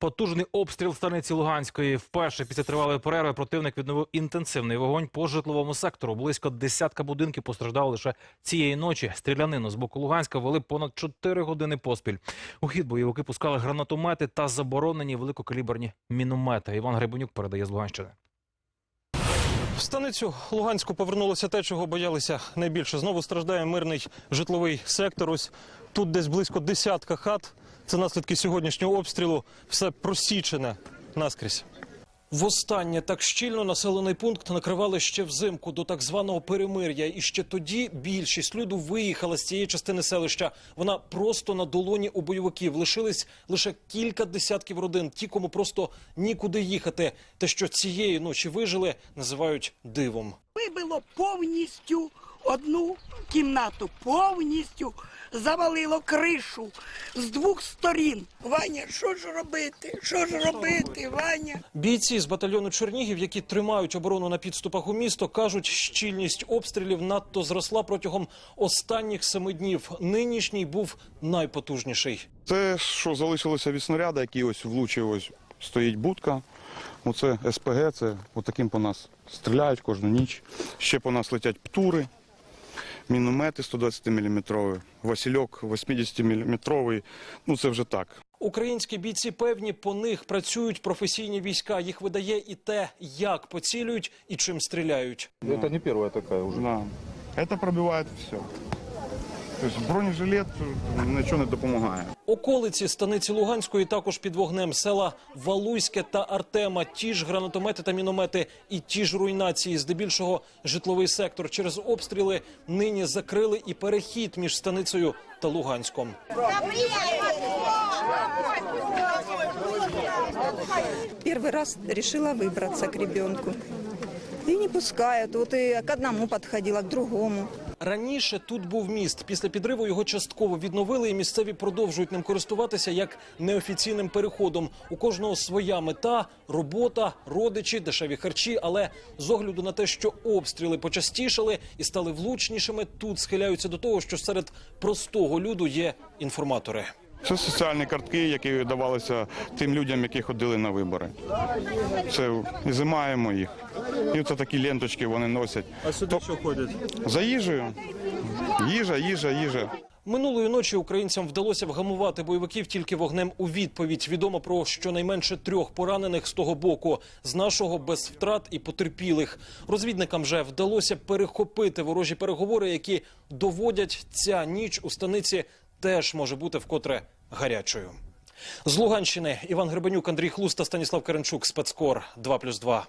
Потужний обстріл станиці Луганської. Вперше після тривалої перерви противник відновив інтенсивний вогонь по житловому сектору. Близько десятка будинків постраждали лише цієї ночі. Стрілянину з боку Луганська вели понад 4 години поспіль. У хід бойовики пускали гранатомети та заборонені великокаліберні міномети. Іван Гребенюк передає з Луганщини. В станицю Луганську повернулося те, чого боялися найбільше. Знову страждає мирний житловий сектор. Ось тут десь близько десятка хат. Це наслідки сьогоднішнього обстрілу. Все просічене наскрізь. Востаннє так щільно населений пункт накривали ще взимку до так званого перемир'я. І ще тоді більшість люду виїхала з цієї частини селища. Вона просто на долоні у бойовиків. Лишились лише кілька десятків родин. Ті, кому просто нікуди їхати. Те, що цієї ночі вижили, називають дивом. Вибило повністю одну кімнату, повністю завалило кришу з двох сторін. Ваня, що ж робити? Що ж робити, Ваня? Бійці з батальйону Чернігів, які тримають оборону на підступах у місто, кажуть, щільність обстрілів надто зросла протягом останніх семи днів. Нинішній був найпотужніший. Це що залишилося від снаряда, який ось влучив, ось стоїть будка. Оце СПГ, це отаким по нас стріляють кожну ніч. Ще по нас летять птури, міномети 120 мм, Васильок 80 мм. Ну це вже так. Українські бійці певні, по них працюють професійні війська. Їх видає і те, як поцілюють і чим стріляють. Це не первая така вже. Да. Це пробиває все. Тобто бронежилет нічого не допомагає. Околиці станиці Луганської також під вогнем села Валуйське та Артема. Ті ж гранатомети та міномети і ті ж руйнації. Здебільшого житловий сектор через обстріли нині закрили і перехід між станицею та Луганськом. Первый раз решила выбраться к ребенку. И не пускают. Вот и к одному подходила, к другому. Раніше тут був міст. Після підриву його частково відновили, і місцеві продовжують ним користуватися як неофіційним переходом. У кожного своя мета, робота, родичі, дешеві харчі. Але з огляду на те, що обстріли почастішали і стали влучнішими, тут схиляються до того, що серед простого люду є інформатори. Це соціальні картки, які давалися тим людям, які ходили на вибори. Це ізимаємо їх. І це такі ленточки вони носять. А сюди що ходять? За їжею. Їжа, їжа, їжа. Минулої ночі українцям вдалося вгамувати бойовиків тільки вогнем у відповідь. Відомо про щонайменше трьох поранених з того боку, з нашого без втрат і потерпілих. Розвідникам вже вдалося перехопити ворожі переговори, які доводять ця ніч у станиці теж може бути вкотре гарячою. З Луганщини Іван Гребенюк, Андрій Хлуста, Станіслав Керенчук, спецкор 2+,2.